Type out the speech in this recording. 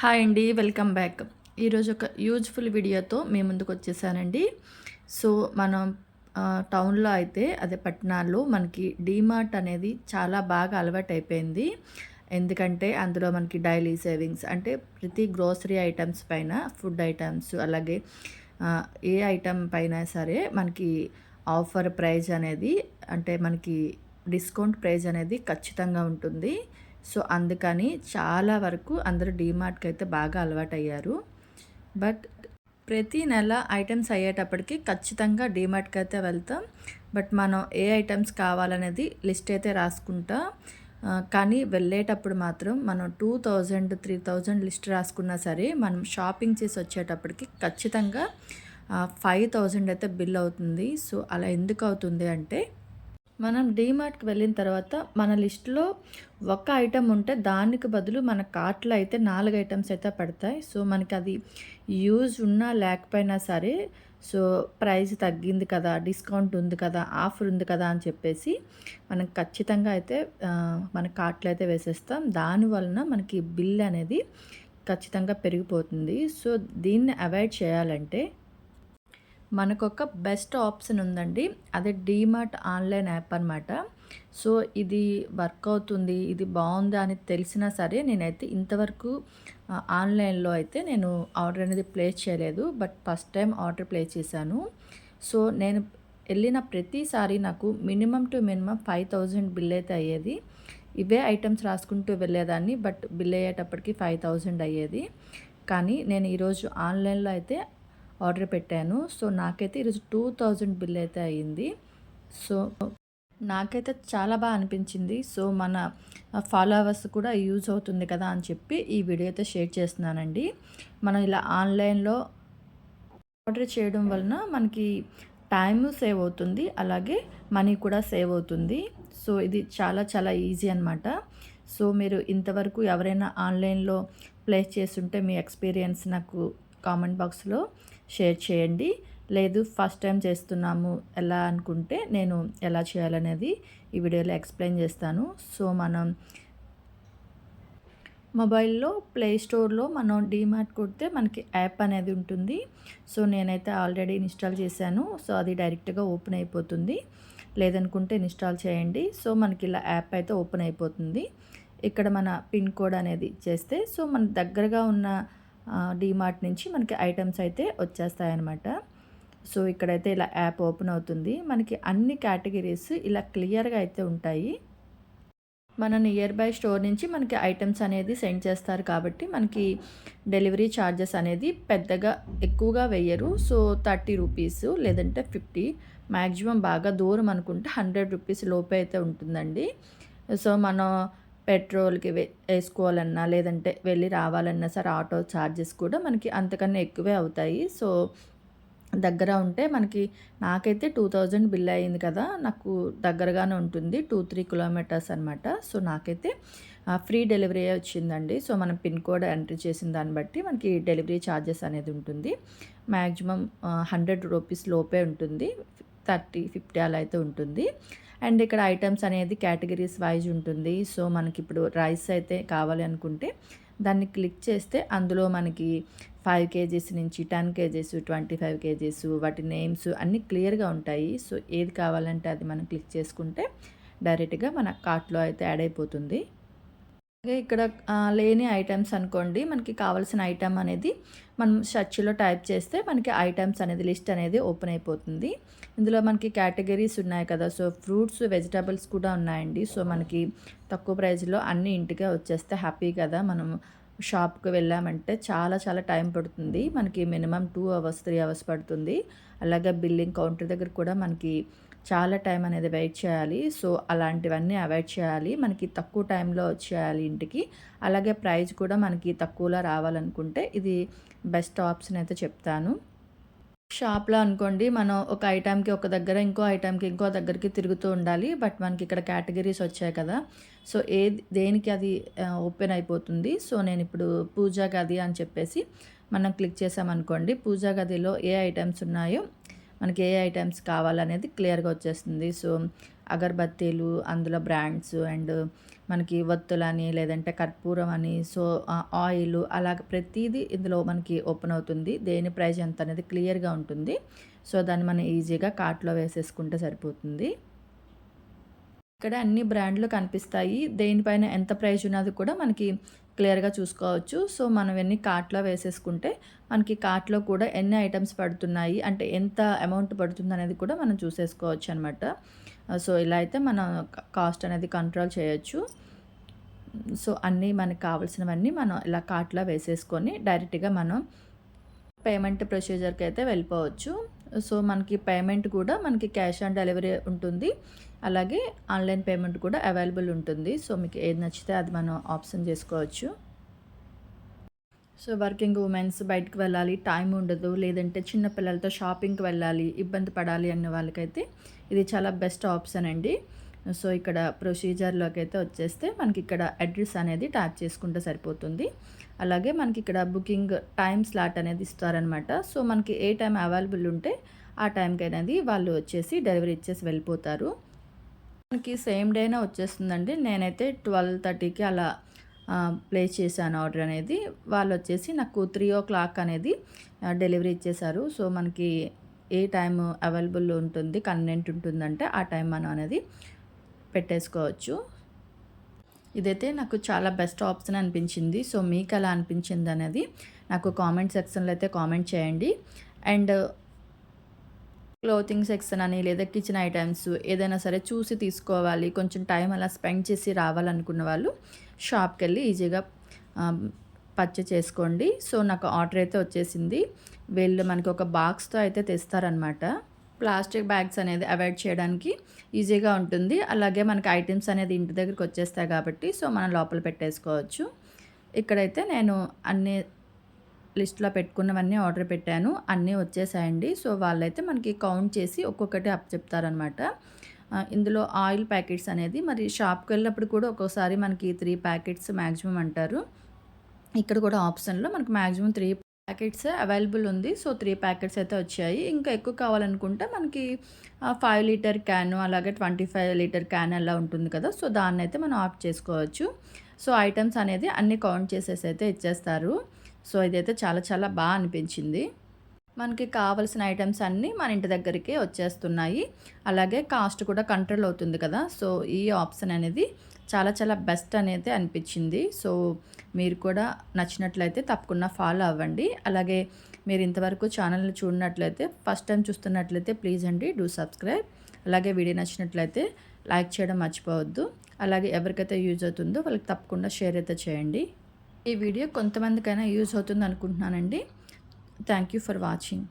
Hi అండి welcome back. ఈరోజు ఒక యూజ్ఫుల్ వీడియోతో మీ ముందుకు వచ్చేసానండి. సో మనం టౌన్లో అయితే అదే పట్టణాల్లో మనకి డీమార్ట్ అనేది చాలా బాగా అలవాటు అయిపోయింది ఎందుకంటే అందులో మనకి డైలీ సేవింగ్స్ అంటే ప్రతి గ్రోసరీ ఐటమ్స్ పైన ఫుడ్ ఐటమ్స్ అలాగే ఏ ఐటమ్ పైన సరే మనకి ఆఫర్ ప్రైజ్ అనేది అంటే మనకి డిస్కౌంట్ ప్రైజ్ అనేది ఖచ్చితంగా ఉంటుంది. సో అందుకని చాలా వరకు అందరూ డీమార్ట్కి అయితే బాగా అలవాటయ్యారు. బట్ ప్రతి నెల ఐటమ్స్ అయ్యేటప్పటికి ఖచ్చితంగా డీమార్ట్కి అయితే వెళ్తాం. బట్ మనం ఏ ఐటమ్స్ కావాలనేది లిస్ట్ అయితే రాసుకుంటా. కానీ వెళ్ళేటప్పుడు మాత్రం మనం two thousand three thousand list రాసుకున్నా సరే మనం షాపింగ్ చేసి వచ్చేటప్పటికి ఖచ్చితంగా ఫైవ్ థౌజండ్ అయితే బిల్ అవుతుంది. సో అలా ఎందుకు అవుతుంది అంటే మనం డీమార్ట్కి వెళ్ళిన తర్వాత మన లిస్ట్లో ఒక ఐటెం ఉంటే దానికి బదులు మన కార్ట్లో అయితే నాలుగు ఐటమ్స్ అయితే పడతాయి. సో మనకి అది యూజ్ ఉన్నా లేకపోయినా సరే సో ప్రైస్ తగ్గింది కదా డిస్కౌంట్ ఉంది కదా ఆఫర్ ఉంది కదా అని చెప్పేసి మనం ఖచ్చితంగా అయితే మన కార్ట్లో అయితే వేసేస్తాం. దానివలన మనకి బిల్ అనేది ఖచ్చితంగా పెరిగిపోతుంది. సో దీన్ని అవాయిడ్ చేయాలంటే మనకొక బెస్ట్ ఆప్షన్ ఉందండి. అదే డీమార్ట్ ఆన్లైన్ యాప్ అనమాట సో ఇది వర్క్ అవుతుంది ఇది బాగుందా అని తెలిసినా సరే నేనైతే ఇంతవరకు ఆన్లైన్లో అయితే నేను ఆర్డర్ అనేది ప్లేస్ చేయలేదు. But first time order place చేశాను. సో నేను వెళ్ళిన ప్రతిసారి నాకు minimum two minimum five thousand bill అయితే అయ్యేది. ఇవే ఐటమ్స్ రాసుకుంటూ వెళ్ళేదాన్ని. బట్ బిల్ అయ్యేటప్పటికి ఫైవ్ థౌజండ్ అయ్యేది. కానీ నేను ఈరోజు ఆన్లైన్లో అయితే ఆర్డర్ పెట్టాను. సో నాకైతే ఈరోజు టూ థౌజండ్ బిల్ అయితే అయ్యింది. సో నాకైతే చాలా బాగా అనిపించింది. సో మన ఫాలోవర్స్ కూడా యూజ్ అవుతుంది కదా అని చెప్పి ఈ వీడియో అయితే షేర్ చేస్తున్నానండి. మనం ఇలా ఆన్లైన్లో ఆర్డర్ చేయడం వలన మనకి టైం సేవ్ అవుతుంది. అలాగే మనీ కూడా సేవ్ అవుతుంది. సో ఇది చాలా చాలా ఈజీ అనమాట సో మీరు ఇంతవరకు ఎవరైనా ఆన్లైన్లో ప్లేస్ చేస్తుంటే మీ ఎక్స్పీరియన్స్ నాకు కామెంట్ బాక్స్లో షేర్ చేయండి. లేదు ఫస్ట్ టైం చేస్తున్నాము ఎలా అనుకుంటే నేను ఎలా చేయాలనేది ఈ వీడియోలో ఎక్స్ప్లెయిన్ చేస్తాను. సో మనం మొబైల్లో ప్లే స్టోర్లో మనం డీమార్ట్ కొడితే మనకి యాప్ అనేది ఉంటుంది. సో నేనైతే ఆల్రెడీ ఇన్స్టాల్ చేశాను. సో అది డైరెక్ట్గా ఓపెన్ అయిపోతుంది. లేదనుకుంటే ఇన్స్టాల్ చేయండి. సో మనకి ఇలా యాప్ అయితే ఓపెన్ అయిపోతుంది. ఇక్కడ మన పిన్ కోడ్ అనేది చేస్తే సో మన దగ్గరగా ఉన్న డీమార్ట్ నుంచి మనకి ఐటమ్స్ అయితే వచ్చేస్తాయన్నమాట. సో ఇక్కడైతే ఇలా యాప్ ఓపెన్ అవుతుంది. మనకి అన్ని కేటగిరీస్ ఇలా క్లియర్గా అయితే ఉంటాయి. మన నియర్ బై స్టోర్ నుంచి మనకి ఐటమ్స్ అనేది సెండ్ చేస్తారు కాబట్టి మనకి డెలివరీ ఛార్జెస్ అనేది పెద్దగా ఎక్కువగా వేయరు. సో థర్టీ రూపీస్ లేదంటే ఫిఫ్టీ మ్యాక్సిమం బాగా దూరం అనుకుంటే హండ్రెడ్ రూపీస్ లోపే అయితే ఉంటుందండి. సో మనం పెట్రోల్కి వే వేసుకోవాలన్నా లేదంటే వెళ్ళి రావాలన్నా సరే ఆటో ఛార్జెస్ కూడా మనకి అంతకన్నా ఎక్కువే అవుతాయి. సో దగ్గర ఉంటే మనకి నాకైతే టూ థౌజండ్ బిల్ అయింది కదా నాకు దగ్గరగానే ఉంటుంది టూ త్రీ కిలోమీటర్స్ అనమాట సో నాకైతే ఫ్రీ డెలివరీ వచ్చిందండి. సో మనం పిన్ కోడ్ ఎంట్రీ చేసిన దాన్ని బట్టి మనకి డెలివరీ ఛార్జెస్ అనేది ఉంటుంది. మ్యాక్సిమం హండ్రెడ్ రూపీస్ లోపే ఉంటుంది. థర్టీ ఫిఫ్టీ అలా అయితే ఉంటుంది. అండ్ ఇక్కడ ఐటమ్స్ అనేది కేటగిరీస్ వైజ్ ఉంటుంది. సో మనకి ఇప్పుడు రైస్ అయితే కావాలి అనుకుంటే దాన్ని క్లిక్ చేస్తే అందులో మనకి ఫైవ్ కేజీస్ నుంచి ten KGs twenty five KGs వాటి నేమ్స్ అన్నీ క్లియర్గా ఉంటాయి. సో ఏది కావాలంటే అది మనం క్లిక్ చేసుకుంటే డైరెక్ట్గా మన కార్ట్లో అయితే యాడ్ అయిపోతుంది. అలాగే ఇక్కడ లేని ఐటమ్స్ అనుకోండి మనకి కావాల్సిన ఐటమ్ అనేది మనం సర్చ్లో టైప్ చేస్తే మనకి ఐటమ్స్ అనేది లిస్ట్ అనేది ఓపెన్ అయిపోతుంది. ఇందులో మనకి కేటగిరీస్ ఉన్నాయి కదా సో ఫ్రూట్స్ వెజిటబుల్స్ కూడా ఉన్నాయండి. సో మనకి తక్కువ ప్రైస్లో అన్ని ఇంటికే వచ్చేస్తే హ్యాపీ కదా మనం షాప్కి వెళ్ళామంటే చాలా చాలా టైం పడుతుంది. మనకి minimum two hours three hours పడుతుంది. అలాగే బిల్లింగ్ కౌంటర్ దగ్గర కూడా మనకి చాలా టైం అనేది వెయిట్ చేయాలి. సో అలాంటివన్నీ అవాయిడ్ చేయాలి. మనకి తక్కువ టైంలో వచ్చేయాలి ఇంటికి. అలాగే ప్రైస్ కూడా మనకి తక్కువలో రావాలనుకుంటే ఇది బెస్ట్ ఆప్షన్ అయితే చెప్తాను. షాప్లో అనుకోండి మనం ఒక ఐటెంకి ఒక దగ్గర ఇంకో ఐటెంకి ఇంకో దగ్గరికి తిరుగుతూ ఉండాలి. బట్ మనకి ఇక్కడ కేటగిరీస్ వచ్చాయి కదా. సో ఏ దేనికి అది ఓపెన్ అయిపోతుంది. సో నేను ఇప్పుడు పూజా గది అని చెప్పేసి మనం క్లిక్ చేసామనుకోండి పూజా గదిలో ఏ ఐటమ్స్ ఉన్నాయో మనకి ఏ ఐటమ్స్ కావాలనేది క్లియర్గా వచ్చేస్తుంది. సో అగరబత్తీలు అందులో బ్రాండ్స్ అండ్ మనకి వత్తులని లేదంటే కర్పూరం అని సో ఆయిల్ అలాగ ప్రతిదీ ఇందులో మనకి ఓపెన్ అవుతుంది. దేని ప్రైస్ ఎంత అనేది క్లియర్గా ఉంటుంది. సో దాన్ని మనం ఈజీగా కార్ట్లో వేసేసుకుంటే సరిపోతుంది. ఇక్కడ అన్ని బ్రాండ్లు కనిపిస్తాయి. దేనిపైన ఎంత ప్రైస్ ఉన్నది కూడా మనకి క్లియర్గా చూసుకోవచ్చు. సో మనం ఎన్ని కార్ట్లో వేసేసుకుంటే మనకి కార్ట్లో కూడా ఎన్ని ఐటమ్స్ పడుతున్నాయి అంటే ఎంత అమౌంట్ పడుతుంది అనేది కూడా మనం చూసేసుకోవచ్చు అనమాట సో ఇలా అయితే మనం కాస్ట్ అనేది కంట్రోల్ చేయొచ్చు. సో అన్నీ మనకు కావాల్సినవన్నీ మనం ఇలా కార్ట్లో వేసేసుకొని డైరెక్ట్గా మనం పేమెంట్ ప్రొసీజర్కి అయితే వెళ్ళిపోవచ్చు. సో మనకి పేమెంట్ కూడా మనకి క్యాష్ ఆన్ డెలివరీ ఉంటుంది. అలాగే ఆన్లైన్ పేమెంట్ కూడా అవైలబుల్ ఉంటుంది. సో మీకు ఏది నచ్చితే అది మనం ఆప్షన్ చేసుకోవచ్చు. సో వర్కింగ్ ఉమెన్స్ బయటకు వెళ్ళాలి టైం ఉండదు. లేదంటే చిన్నపిల్లలతో షాపింగ్కి వెళ్ళాలి ఇబ్బంది పడాలి అన్న వాళ్ళకైతే ఇది చాలా బెస్ట్ ఆప్షన్ అండి. సో ఇక్కడ ప్రొసీజర్లోకి అయితే వచ్చేస్తే మనకి ఇక్కడ అడ్రస్ అనేది ట్యాప్ చేసుకుంటే సరిపోతుంది. అలాగే మనకి ఇక్కడ బుకింగ్ టైం స్లాట్ అనేది ఇస్తారనమాట సో మనకి ఏ టైం అవైలబుల్ ఉంటే ఆ టైంకి అనేది వాళ్ళు వచ్చేసి డెలివరీ ఇచ్చేసి వెళ్ళిపోతారు. మనకి సేమ్ డేనే వచ్చేస్తుందండి. నేనైతే ట్వెల్వ్ థర్టీకి అలా ప్లేస్ చేశాను ఆర్డర్ అనేది. వాళ్ళు వచ్చేసి నాకు త్రీ ఓ క్లాక్ అనేది డెలివరీ ఇచ్చేశారు. సో మనకి ఏ టైం అవైలబుల్ ఉంటుంది కన్వెంట్ ఉంటుందంటే ఆ టైం మనం అనేది పెట్టేసుకోవచ్చు. ఇదైతే నాకు చాలా బెస్ట్ ఆప్షన్ అనిపించింది. సో మీకు ఎలా అనిపించింది అనేది నాకు కామెంట్ సెక్షన్లో అయితే కామెంట్ చేయండి. అండ్ క్లోతింగ్ సెక్షన్ అని లేదా కిచెన్ ఐటమ్స్ ఏదైనా సరే చూసి తీసుకోవాలి. కొంచెం టైం అలా స్పెండ్ చేసి రావాలనుకున్న వాళ్ళు షాప్కి వెళ్ళి ఈజీగా పర్చేస్ చేసుకోండి. సో నాకు ఆర్డర్ అయితే వచ్చేసింది. వీళ్ళు మనకి ఒక బాక్స్తో అయితే తెస్తారనమాట ప్లాస్టిక్ బ్యాగ్స్ అనేది అవాయిడ్ చేయడానికి ఈజీగా ఉంటుంది. అలాగే మనకి ఐటమ్స్ అనేది ఇంటి దగ్గరికి వచ్చేస్తాయి కాబట్టి సో మనం లోపల పెట్టేసుకోవచ్చు. ఇక్కడైతే నేను అన్ని లిస్ట్లో పెట్టుకున్నవన్నీ ఆర్డర్ పెట్టాను. అన్నీ వచ్చేసాయండి. సో వాళ్ళైతే మనకి కౌంట్ చేసి ఒక్కొక్కటి అప్ చెప్తారనమాట. ఇందులో ఆయిల్ ప్యాకెట్స్ అనేది మరి షాప్కి వెళ్ళినప్పుడు కూడా ఒక్కోసారి మనకి త్రీ ప్యాకెట్స్ మ్యాక్సిమం అంటారు. ఇక్కడ కూడా ఆప్షన్లో మనకు మ్యాక్సిమం త్రీ ప్యాకెట్స్ అవైలబుల్ ఉంది. సో త్రీ ప్యాకెట్స్ అయితే వచ్చాయి. ఇంకా ఎక్కువ కావాలనుకుంటే మనకి ఫైవ్ లీటర్ క్యాన్ అలాగే ట్వంటీ ఫైవ్ లీటర్ క్యాన్ అలా ఉంటుంది కదా. సో దాన్ని అయితే మనం ఆఫ్ చేసుకోవచ్చు. సో ఐటమ్స్ అనేది అన్ని కౌంట్ చేసేసి అయితే ఇచ్చేస్తారు. సో ఇదైతే చాలా చాలా బాగా అనిపించింది. మనకి కావలసిన ఐటమ్స్ అన్నీ మన ఇంటి దగ్గరికి వచ్చేస్తున్నాయి. అలాగే కాస్ట్ కూడా కంట్రోల్ అవుతుంది కదా. సో ఈ ఆప్షన్ అనేది చాలా చాలా బెస్ట్ అనేది అనిపించింది. సో మీరు కూడా నచ్చినట్లయితే తప్పకుండా ఫాలో అవ్వండి. అలాగే మీరు ఇంతవరకు ఛానల్ని చూడనట్లయితే ఫస్ట్ టైం చూస్తున్నట్లయితే ప్లీజ్ అండి డూ సబ్స్క్రైబ్. అలాగే వీడియో నచ్చినట్లయితే లైక్ చేయడం మర్చిపోవద్దు. అలాగే ఎవరికైతే యూజ్ అవుతుందో వాళ్ళకి తప్పకుండా షేర్ అయితే చేయండి. ఈ వీడియో కొంతమందికైనా యూజ్ అవుతుంది అనుకుంటున్నానండి థ్యాంక్ యూ ఫర్ వాచింగ్